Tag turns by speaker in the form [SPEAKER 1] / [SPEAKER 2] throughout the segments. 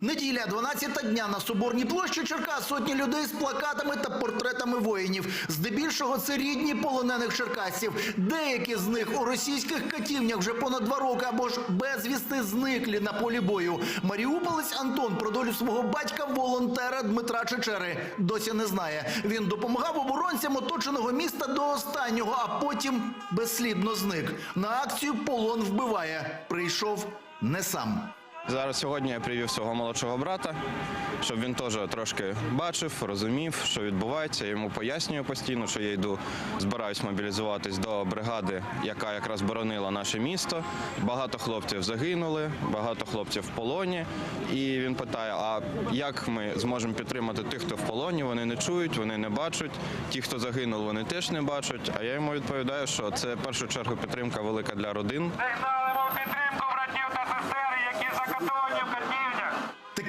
[SPEAKER 1] неділя, 12 дня на Соборній площі Черкас сотні людей з плакатами та портретами воїнів. Здебільшого це рідні полонених черкасців. Деякі з них у російських катівнях вже понад два роки або ж безвісти зниклі на полі бою. Маріуполець Антон про долю свого батька волонтера Дмитра Чечери досі не знає. Він допомагав оборонцям оточеного міста до останнього, а потім безслідно зник. На акцію полон вбиває. Прийшов не сам.
[SPEAKER 2] Зараз сьогодні я привів свого молодшого брата, щоб він теж трошки бачив, розумів, що відбувається. Я йому пояснюю постійно, що я йду, збираюсь мобілізуватись до бригади, яка якраз боронила наше місто. Багато хлопців загинули, багато хлопців в полоні. І він питає: а як ми зможемо підтримати тих, хто в полоні? Вони не чують, вони не бачать. Ті, хто загинув, вони теж не бачать. А я йому відповідаю, що це в першу чергу підтримка велика для родин.
[SPEAKER 3] Сигналимо підтримку братів та сестер, які закатовані в катівнях.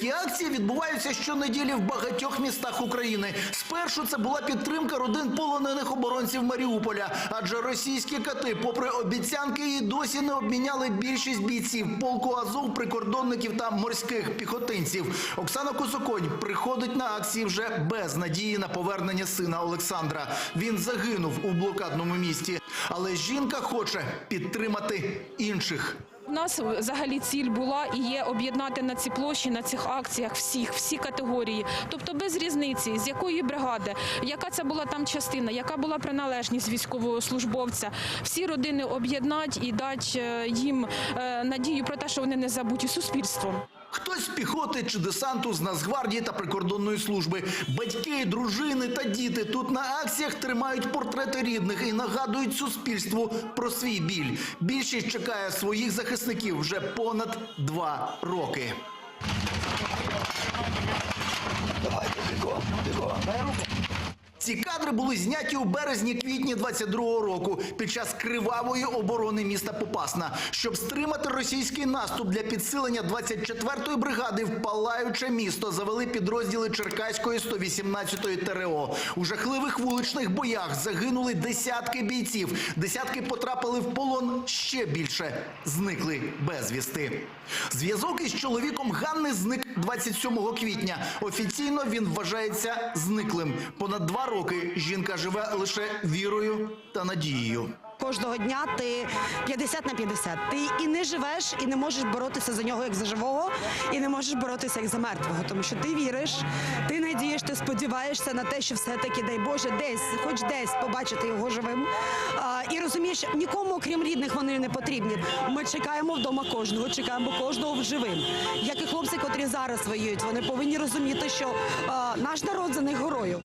[SPEAKER 1] Такі акції відбуваються щонеділі в багатьох містах України. Спершу це була підтримка родин полонених оборонців Маріуполя, адже російські кати, попри обіцянки, і досі не обміняли більшість бійців полку Азов, прикордонників та морських піхотинців. Оксана Косоконь приходить на акції вже без надії на повернення сина Олександра. Він загинув у блокадному місті, але жінка хоче підтримати інших.
[SPEAKER 4] Нас взагалі ціль була і є об'єднати на цій площі, на цих акціях всіх, всі категорії. Тобто без різниці, з якої бригади, яка це була там частина, яка була приналежність військового службовця. Всі родини об'єднати і дати е, їм е, надію про те, що вони не забуті суспільством.
[SPEAKER 1] Хтось з піхоти чи десанту з Нацгвардії та прикордонної служби. Батьки, дружини та діти тут на акціях тримають портрети рідних і нагадують суспільству про свій біль. Більшість чекає своїх захисників вже понад два роки. Ці кадри були зняті у березні-квітні 22-го року під час кривавої оборони міста Попасна, щоб стримати російський наступ для підсилення 24-ї бригади в палаюче місто завели підрозділи Черкаської 118-ї ТРО. У жахливих вуличних боях загинули десятки бійців, десятки потрапили в полон ще більше зникли безвісти. Зв'язок із чоловіком Ганни зник 27 квітня. Офіційно він вважається зниклим. Понад два роки жінка живе лише вірою та надією.
[SPEAKER 5] Кожного дня ти 50 на 50. Ти і не живеш, і не можеш боротися за нього як за живого, і не можеш боротися як за мертвого, тому що ти віриш, ти надієш, ти сподіваєшся на те, що все-таки, дай Боже, десь, хоч десь побачити його живим. А, і розумієш, нікому, окрім рідних, вони не потрібні. Ми чекаємо вдома кожного, чекаємо кожного живим. Як і хлопці, котрі зараз воюють, вони повинні розуміти, що а, наш народ за них горою.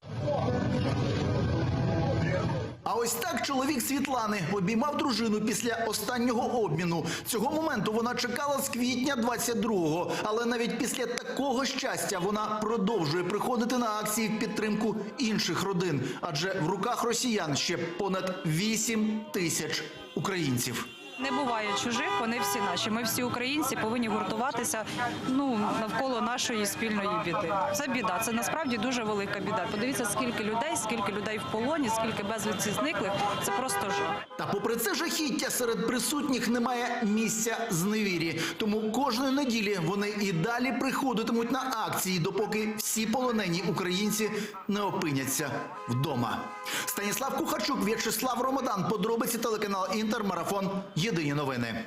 [SPEAKER 1] А ось так чоловік Світлани обіймав дружину після останнього обміну. Цього моменту вона чекала з квітня 22-го. Але навіть після такого щастя вона продовжує приходити на акції в підтримку інших родин, адже в руках росіян ще понад 8 тисяч українців.
[SPEAKER 6] Не буває чужих, вони всі наші. Ми всі українці повинні гуртуватися ну навколо нашої спільної біди. Це біда. Це насправді дуже велика біда. Подивіться, скільки людей, скільки людей в полоні, скільки безвісті зниклих. Це просто жах.
[SPEAKER 1] Та попри це жахіття серед присутніх немає місця зневірі. Тому кожної неділі вони і далі приходитимуть на акції, допоки всі полонені українці не опиняться вдома. Станіслав Кухарчук, В'ячеслав Ромадан, подробиці телеканал Інтер, марафон. Єдині новини.